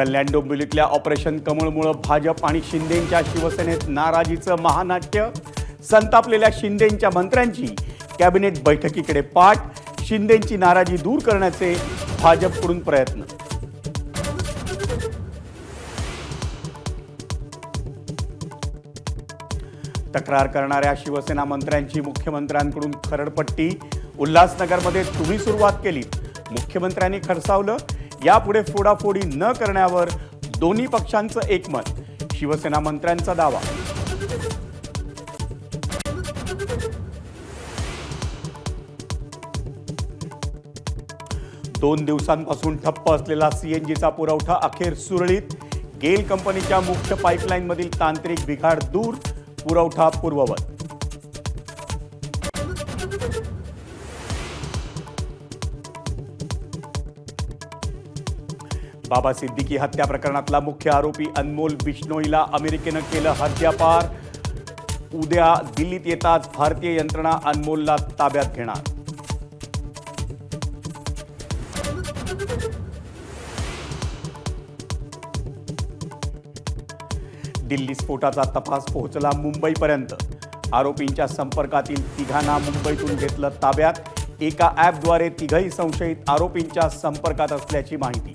कल्याण डोंबिवलीतल्या operation कमळमुळं Bhajap आणि शिंदेंच्या शिवसेनेत नाराजीचं महानाट्य. संतापलेल्या शिंदेंच्या मंत्र्यांची कॅबिनेट बैठकीकडे पाठ. शिंदेंची नाराजी दूर करण्याचे भाजपकडून प्रयत्न. तक्रार करणाऱ्या शिवसेना मंत्र्यांची मुख्यमंत्र्यांकडून खरडपट्टी. उल्हासनगरमध्ये तुम्ही सुरुवात केली. मुख्यमंत्र्यांनी खरसावलं यापुढे फोडाफोडी न करण्यावर दोन्ही पक्षांचं एकमत. शिवसेना मंत्र्यांचा दावा. दोन दिवसांपासून ठप्प असलेला सीएनजीचा पुरवठा अखेर सुरळीत. गेल कंपनीच्या मुख्य पाईपलाईनमधील तांत्रिक बिघाड दूर पुरवठा पूर्ववत. बाबा सिद्दीकी हत्या प्रकरणातला मुख्य आरोपी अनमोल बिश्नोईला अमेरिकेनं केलं हद्यापार उद्या दिल्लीत येताच भारतीय यंत्रणा अनमोलला ताब्यात घेणार. दिल्ली स्फोटाचा तपास पोहोचला मुंबईपर्यंत. आरोपींच्या संपर्कातील तिघांना मुंबईतून घेतलं ताब्यात. एका ॲपद्वारे तिघही संशयित आरोपींच्या संपर्कात असल्याची माहिती.